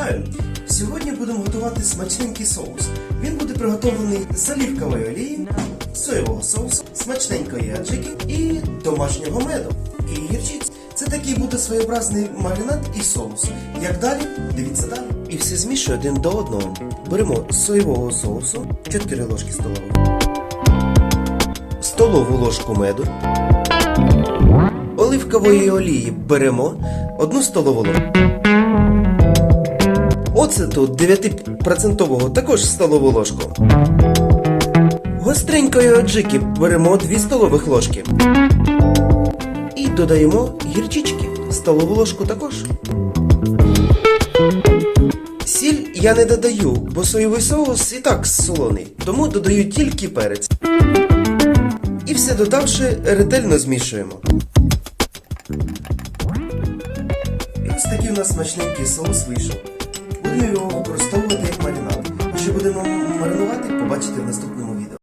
Вітаю! Сьогодні будемо готувати смачненький соус. Він буде приготовлений з оливкової олії, соєвого соусу, смачненької аджики і домашнього меду. І гірчиці. Це такий буде своєобразний маринад і соус. Як далі? Дивіться далі. І все змішую один до одного. Беремо соєвого соусу, 4 ложки столових, столову ложку меду, оливкової олії беремо 1 столову ложку. Оцету 9% також столову ложку. Гостренької аджики беремо 2 столових ложки. І додаємо гірчички. Столову ложку також. Сіль я не додаю, бо соєвий соус і так солоний, тому додаю тільки перець. І все додавши, ретельно змішуємо. І ось такий у нас смачненький соус вийшов. Його використовувати як маринад. Що будемо маринувати, побачите в наступному відео.